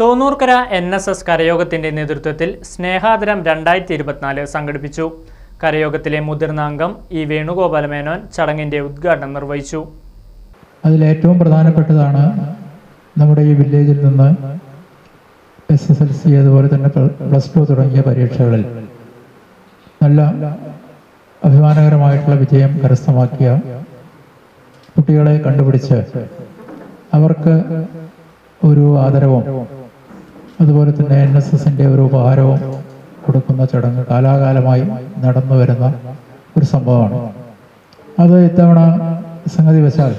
Thonnurkara N S S കരയോഗത്തിന്റെ നേതൃത്വത്തിൽ സ്നേഹാദരം രണ്ടായിരത്തി ഇരുപത്തിനാല് സംഘടിപ്പിച്ചു. കരയോഗത്തിലെ മുതിർന്ന അംഗം ഇ വേണുഗോപാല മേനോൻ ചടങ്ങിന്റെ ഉദ്ഘാടനം നിർവഹിച്ചു. അതിലേറ്റവും പ്രധാനപ്പെട്ടതാണ് നമ്മുടെ ഈ വില്ലേജിൽ നിന്ന് എസ് എസ് എൽ സി അതുപോലെ തന്നെ പ്ലസ് ടു തുടങ്ങിയ പരീക്ഷകളിൽ. നല്ല അഭിമാനകരമായിട്ടുള്ള വിജയം കരസ്ഥമാക്കിയ കുട്ടികളെ കണ്ടുപിടിച്ച് അവർക്ക് ഒരു ആദരവും അതുപോലെ തന്നെ എൻ എസ് എസിന്റെ ഒരു ഉപഹാരവും കൊടുക്കുന്ന ചടങ്ങ് കാലാകാലമായി നടന്നു വരുന്ന ഒരു സംഭവമാണ്. അത് ഇത്തവണ സംഗതി വെച്ചാൽ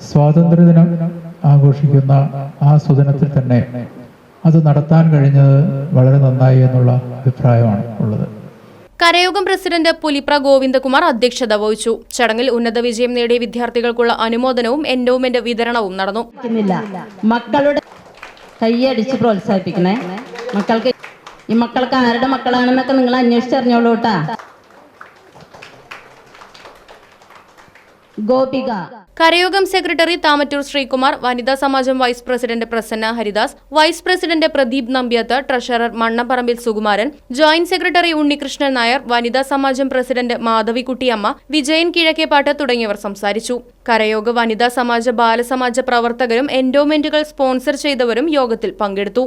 സ്വാതന്ത്ര്യദിനം ആഘോഷിക്കുന്ന ആ സുദിനത്തിൽ തന്നെ അത് നടത്താൻ കഴിഞ്ഞത് വളരെ നന്നായി എന്നുള്ള അഭിപ്രായമാണ് ഉള്ളത്. കരയോഗം പ്രസിഡന്റ് പുലിപ്ര ഗോവിന്ദകുമാർ അധ്യക്ഷത വഹിച്ചു. ചടങ്ങിൽ ഉന്നത വിജയം നേടിയ വിദ്യാർത്ഥികൾക്കുള്ള അനുമോദനവും എൻഡോമെന്റ് വിതരണവും നടന്നു. മക്കളുടെ കൈയടിച്ച് പ്രോത്സാഹിപ്പിക്കണേ. മക്കൾക്ക് ഈ മക്കൾക്ക് ആരുടെ മക്കളാണെന്നൊക്കെ നിങ്ങൾ അന്വേഷിച്ചറിഞ്ഞോളൂ കേട്ടാ. ഗോപിക. കരയോഗം സെക്രട്ടറി താമറ്റൂർ ശ്രീകുമാർ വനിതാ സമാജം vice president Prasanna Haridas vice president Pradeep Nambiath treasurer Mannaparambil Sukumaran joint secretary Unnikrishnan Nair വനിതാ സമാജം പ്രസിഡന്റ് മാധവിക്കുട്ടിയമ്മ വിജയൻ കിഴക്കേപ്പാട്ട് തുടങ്ങിയവർ സംസാരിച്ചു. കരയോഗ വനിതാ സമാജ ബാലസമാജ പ്രവർത്തകരും എൻഡോമെന്റുകൾ സ്പോൺസർ ചെയ്തവരും യോഗത്തിൽ പങ്കെടുത്തു.